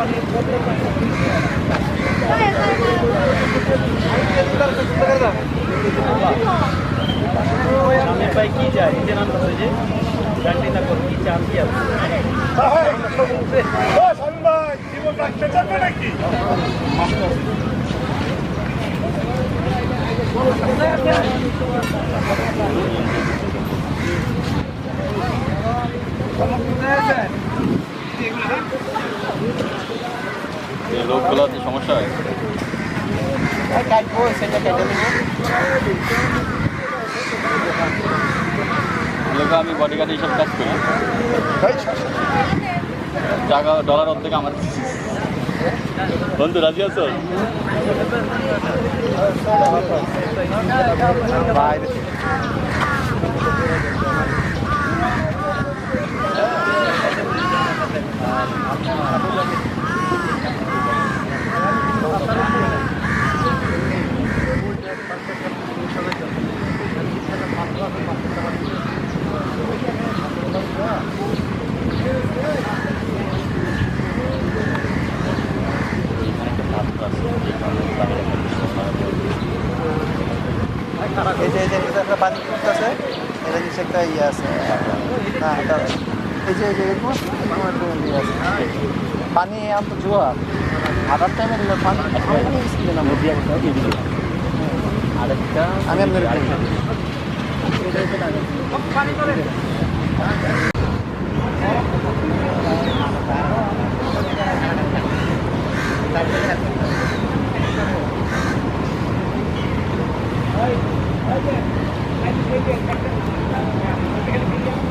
আমি পাই কি যায় যে নাম আছে যে জানলি না কোন কি চাল কি আছে এই লোকগুলোতে সমস্যা হয় কাটবো সেটা কেটে দেবো। লোক আমি বডিগার্ড হিসেবে কাজ করি। টাকা ডলার অর্ধেক আমার। বন্ধু রাজি আছো? এই যে এই যে একটা পানি করতেছে এটা কিছু একটা ইয়ে আছে। না এটা এই যে এই যে এরকম এরকম ইয়ে আছে। পানি আনতো জোয়ার আধার টাইমে পানি ছিল না মধ্যে একটা এদিকে আরেকটা আমি আপনার Thank you.